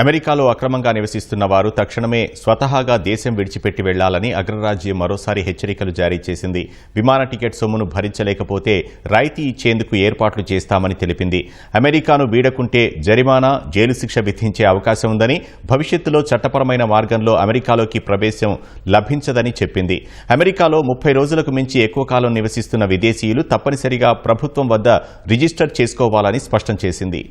అమెరికాలో అక్రమంగా నివసిస్తున్న వారు తక్షణమే స్వతహాగా దేశం విడిచిపెట్టి వెళ్ళాలని అగ్రరాజ్యం మరోసారి హెచ్చరికలు జారీ చేసింది. విమాన టికెట్ సొమ్మును భరించలేకపోతే రాయితీ ఇచ్చేందుకు ఏర్పాట్లు చేస్తామని తెలిపింది. అమెరికాను వీడకుంటే జరిమానా జైలు శిక్ష విధించే అవకాశం ఉందని భవిష్యత్తులో చట్టపరమైన మార్గంలో అమెరికాలోకి ప్రవేశం లభించదని చెప్పింది. అమెరికాలో ముప్పై రోజులకు మించి ఎక్కువ కాలం నివసిస్తున్న విదేశీయులు తప్పనిసరిగా ప్రభుత్వం వద్ద రిజిస్టర్ చేసుకోవాలని స్పష్టం చేసింది.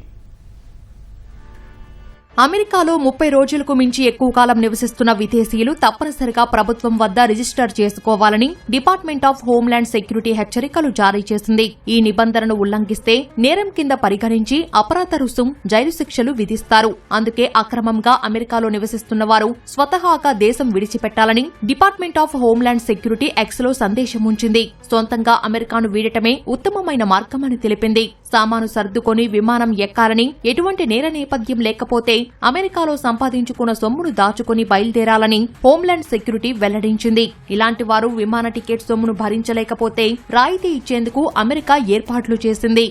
అమెరికాలో ముప్పై రోజులకు మించి ఎక్కువ కాలం నివసిస్తున్న విదేశీయులు తప్పనిసరిగా ప్రభుత్వం వద్ద రిజిస్టర్ చేసుకోవాలని డిపార్ట్మెంట్ ఆఫ్ హోంల్యాండ్ సెక్యూరిటీ హెచ్చరికలు జారీ చేసింది. ఈ నిబంధనను ఉల్లంఘిస్తే నేరం కింద పరిగణించి అపరాధ రుసుం జైలు శిక్షలు విధిస్తారు. అందుకే అక్రమంగా అమెరికాలో నివసిస్తున్న వారు స్వతహాగా దేశం విడిచిపెట్టాలని డిపార్ట్మెంట్ ఆఫ్ హోంల్యాండ్ సెక్యూరిటీ ఎక్స్లో సందేశం ఉంచింది. సొంతంగా అమెరికాను వీడటమే ఉత్తమమైన మార్గమని తెలిపింది. సామాను సర్దుకొని విమానం ఎక్కాలని ఎటువంటి నేర నేపథ్యం లేకపోతే అమెరికాలో సంపాదించుకున్న సొమ్మును దాచుకుని బయలుదేరాలని హోంల్యాండ్ సెక్యూరిటీ వెల్లడించింది. ఇలాంటి వారు విమాన టికెట్ సొమ్మును భరించలేకపోతే రాయితీ ఇచ్చేందుకు అమెరికా ఏర్పాట్లు చేసింది.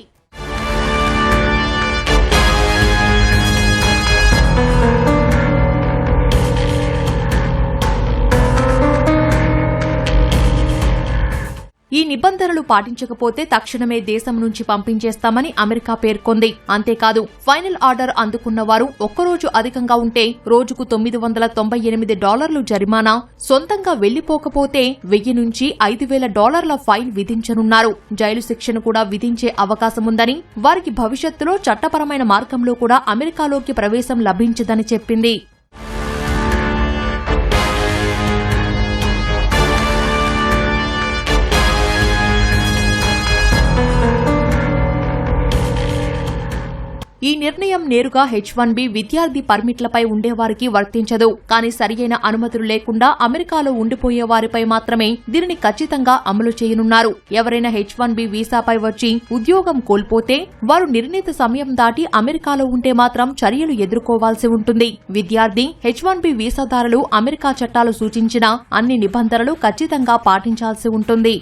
ఈ నిబంధనలు పాటించకపోతే తక్షణమే దేశం నుంచి పంపించేస్తామని అమెరికా పేర్కొంది. అంతేకాదు ఫైనల్ ఆర్డర్ అందుకున్న వారు ఒక్కరోజు అధికంగా ఉంటే రోజుకు తొమ్మిది వందల తొంభై ఎనిమిది డాలర్లు జరిమానా సొంతంగా వెళ్ళిపోకపోతే వెయ్యి నుంచి ఐదు వేల డాలర్ల ఫైన్ విధించనున్నారు. జైలు శిక్షను కూడా విధించే అవకాశముందని వారికి భవిష్యత్తులో చట్టపరమైన మార్గంలో కూడా అమెరికాలోకి ప్రవేశం లభించదని చెప్పింది. ఈ నిర్ణయం నేరుగా హెచ్ వన్ బి విద్యార్థి పర్మిట్లపై ఉండేవారికి వర్తించదు. కానీ సరియైన అనుమతులు లేకుండా అమెరికాలో ఉండిపోయే వారిపై మాత్రమే దీనిని ఖచ్చితంగా అమలు చేయనున్నారు. ఎవరైనా హెచ్ వన్ బి వీసాపై వచ్చి ఉద్యోగం కోల్పోతే వారు నిర్ణీత సమయం దాటి అమెరికాలో ఉంటే మాత్రం చర్యలు ఎదుర్కోవాల్సి ఉంటుంది. విద్యార్థి హెచ్ వన్ బి వీసాదారులు అమెరికా చట్టాలు సూచించిన అన్ని నిబంధనలు ఖచ్చితంగా పాటించాల్సి ఉంటుంది.